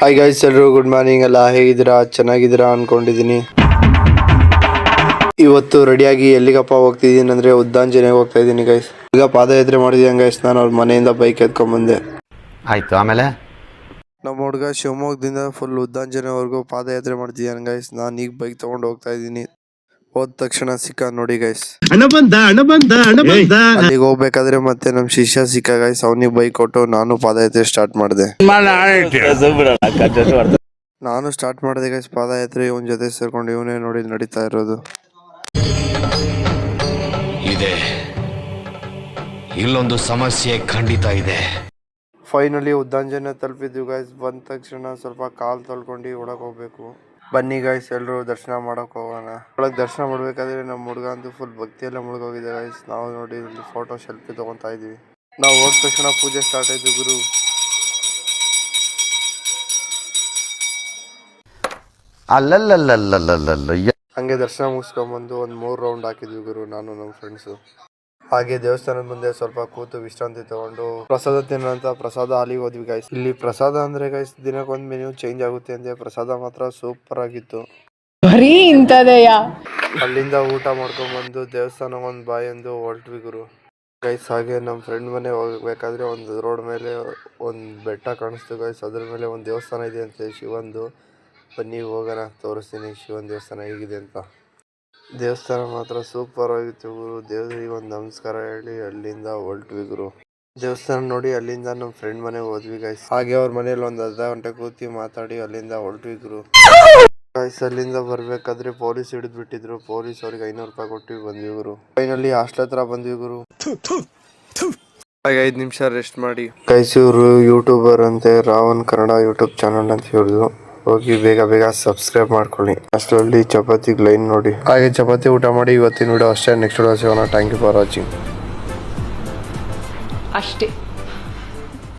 Hi guys ಎಲ್ಲರೂ good morning ಎಲ್ಲ ಹೇಗಿದ್ದೀರಾ? ಚೆನ್ನಾಗಿದ್ದೀರಾ ಅಂದ್ಕೊಂಡಿದ್ದೀನಿ ಇವತ್ತು ರೆಡಿಯಾಗಿ ಎಲ್ಲಿಗಪ್ಪ ಹೋಗ್ತಿದ್ದೀನಿ ಅಂದ್ರೆ ಉದ್ದಾಂಜನೆಗೆ ಹೋಗ್ತಾ ಇದ್ದೀನಿ ಗೈಸ್ ಈಗ ಪಾದಯಾತ್ರೆ ಮಾಡಿದ್ದೀನಿ ಗೈಸ್ ನಾನು ಅವ್ರ ಮನೆಯಿಂದ ಬೈಕ್ ಎತ್ಕೊಂಡ್ಬಂದೆ. ಬಂದೆ ಆಯ್ತು ಆಮೇಲೆ? ನಮ್ಮ ಹುಡುಗ ಶಿವಮೊಗ್ಗದಿಂದ ಫುಲ್ ಉದ್ದಾಂಜನೆವರೆಗೂ ಪಾದಯಾತ್ರೆ ಮಾಡ್ತಿದ್ದಾನೆ ಗೈಸ್ ನಾನು ಈಗ ಬೈಕ್ ತಗೊಂಡು ಹೋಗ್ತಾ ಇದ್ದೀನಿ. ಹೋದ ತಕ್ಷಣ ಸಿಕ್ಕ ನೋಡಿ ಗೈಸ್ ಹಣ ಬಂದ ಹಣ ಬಂದ ಹಣ ಬಂದ. ಅಲ್ಲಿಗೆ ಹೋಗ್ಬೇಕಾದ್ರೆ ಮತ್ತೆ ನಮ್ ಶಿಷ್ಯ ಸಿಕ್ಕ ಗೈಸ್ ಅವನಿಗೆ ಬೈಕ್ ಕೊಟ್ಟು ನಾನು ಪಾದಯಾತ್ರೆ ಸ್ಟಾರ್ಟ್ ಮಾಡಿದೆ. ನಾನು ಸ್ಟಾರ್ಟ್ ಮಾಡಿದೆ ಗೈಸ್ ಪಾದಯಾತ್ರೆ ಇವನ್ ಜೊತೆ ಸೇರ್ಕೊಂಡು ಇವನೇ ನೋಡಿ ನಡೀತಾ ಇರೋದು. ಇದೆ. ಇಲ್ಲೊಂದು ಸಮಸ್ಯೆ ಖಂಡಿತ ಇದೆ. ಫೈನಲಿ ಉದ್ದಾಂಜನೆ ತಲುಪಿದ್ವಿ ಗೈಸ್ ಬಂದ ತಕ್ಷಣ ಸ್ವಲ್ಪ ಕಾಲ್ ತೊಳ್ಕೊಂಡು ಒಳಗೆ ಹೋಗ್ಬೇಕು. ಬನ್ನಿ ಗೈಸ್ ಎಲ್ಲರೂ ದರ್ಶನ ಮಾಡಕ್ ಹೋಗೋಣ. ಒಳಗೆ ದರ್ಶನ ಮಾಡ್ಬೇಕಾದ್ರೆ ನಮ್ಮ ಹುಡುಗ ಅಂತೂ ಫುಲ್ ಭಕ್ತಿಯೆಲ್ಲ ಮುಳುಗೋಗಿದೆ ಗೈಸ್ ನಾವು ನೋಡಿ ಇಲ್ಲಿ ಫೋಟೋ ಸೆಲ್ಫಿ ತಗೊಂತಾ ಇದೀವಿ ನಾವು ಹೋದ ತಕ್ಷಣ ಪೂಜೆ ಸ್ಟಾರ್ಟ್ ಆಯ್ತು ಗುರು. ಅಲ್ಲಲ್ಲಲ್ಲಲ್ಲಲ್ಲಲ್ಲ ಹಂಗೆ ದರ್ಶನ ಮುಗಿಸ್ಕೊಂಬಂದು ಒಂದು ಮೂರು ರೌಂಡ್ ಹಾಕಿದ್ವಿ ಗುರು ನಾನು ನಮ್ಮ ಫ್ರೆಂಡ್ಸು ಹಾಗೆ ದೇವಸ್ಥಾನದ ಮುಂದೆ ಸ್ವಲ್ಪ ಕೂತು ವಿಶ್ರಾಂತಿ ತಗೊಂಡು ಪ್ರಸಾದ ತಿನ್ನೋಂತ ಪ್ರಸಾದ ಅಲ್ಲಿಗೆ ಹೋದ್ವಿ ಗೈಸ್ ಇಲ್ಲಿ ಪ್ರಸಾದ ಅಂದ್ರೆ ಗೈಸ್ ದಿನಕ್ಕೊಂದ್ ಮೆನ್ಯೂ ಚೇಂಜ್ ಆಗುತ್ತೆ ಅಂದ್ರೆ ಪ್ರಸಾದ ಮಾತ್ರ ಸೂಪರ್ ಆಗಿತ್ತು. ಬರೀ ಅಲ್ಲಿಂದ ಊಟ ಮಾಡ್ಕೊಂಡ್ ಬಂದು ದೇವಸ್ಥಾನ ಒಂದು ಬಾಯ್ ಎಂದು ಹೊರಟ್ವಿ ಗುರು. ಗೈಸ್ ಹಾಗೆ ನಮ್ಮ ಫ್ರೆಂಡ್ ಮನೆ ಹೋಗ್ಬೇಕಾದ್ರೆ ಒಂದು ರೋಡ್ ಮೇಲೆ ಒಂದು ಬೆಟ್ಟ ಕಾಣಿಸ್ತು ಗೈಸ್ ಅದ್ರ ಮೇಲೆ ಒಂದು ದೇವಸ್ಥಾನ ಇದೆ ಅಂತ ಶಿವಂದು. ಬನ್ನಿ ಹೋಗೋಣ ತೋರಿಸ್ತೀನಿ ಶಿವನ್ ದೇವಸ್ಥಾನ ಹೇಗಿದೆ ಅಂತ. ದೇವಸ್ಥಾನ ಮಾತ್ರ ಸೂಪರ್ ಆಗಿತ್ತು ಗುರು. ದೇವ್ರಿಗೆ ಒಂದು ನಮಸ್ಕಾರ ಹೇಳಿ ಅಲ್ಲಿಂದ ಹೊರಟ್ವಿ ಗುರು. ದೇವಸ್ಥಾನ ನೋಡಿ ಅಲ್ಲಿಂದ ನಮ್ಮ ಫ್ರೆಂಡ್ ಮನೆಗೆ ಹೋದ್ವಿ ಗೈಸ್ ಹಾಗೆ ಅವ್ರ ಮನೇಲಿ ಒಂದು ಅರ್ಧ ಗಂಟೆ ಕೂತಿ ಮಾತಾಡಿ ಅಲ್ಲಿಂದ ಹೊರಟ್ವಿ ಗುರು. ಗೈಸ್ ಅಲ್ಲಿಂದ ಬರ್ಬೇಕಾದ್ರೆ ಪೊಲೀಸ್ ಹಿಡಿದು ಬಿಟ್ಟಿದ್ರು ಪೊಲೀಸ್ ಅವ್ರಿಗೆ ಐನೂರು ರೂಪಾಯಿ ಕೊಟ್ಟು ಬಂದ್ವಿ ಗುರು. ಫೈನಲಿ ಹಾಸ್ಟೆಲ್ ಹತ್ರ ಬಂದ್ವಿ ಗುರು. ಐದು ನಿಮಿಷ ರೆಸ್ಟ್ ಮಾಡಿ. ಗೈಸ್ ಇವರು ಯೂಟ್ಯೂಬರ್ ಅಂತೆ ರಾವನ್ ಕನ್ನಡ ಯೂಟ್ಯೂಬ್ ಚಾನಲ್ ಅಂತ ಹೇಳಿದ್ರು ಹೋಗಿ ಬೇಗ ಬೇಗ ಸಬ್ಸ್ಕ್ರೈಬ್ ಮಾಡ್ಕೊಳ್ಳಿ. ಅಷ್ಟರಲ್ಲಿ ಚಪಾತಿಗೆ ಲೈನ್ ನೋಡಿ. ಹಾಗೆ ಚಪಾತಿ ಊಟ ಮಾಡಿ ಇವತ್ತಿನ ವಿಡಿಯೋ ಅಷ್ಟೇ. ನೆಕ್ಸ್ಟ್ ವಿಡಿಯೋ ಸಿಗೋಣ. ಥ್ಯಾಂಕ್ ಯು ಫಾರ್ ವಾಚಿಂಗ್ ಅಷ್ಟೇ.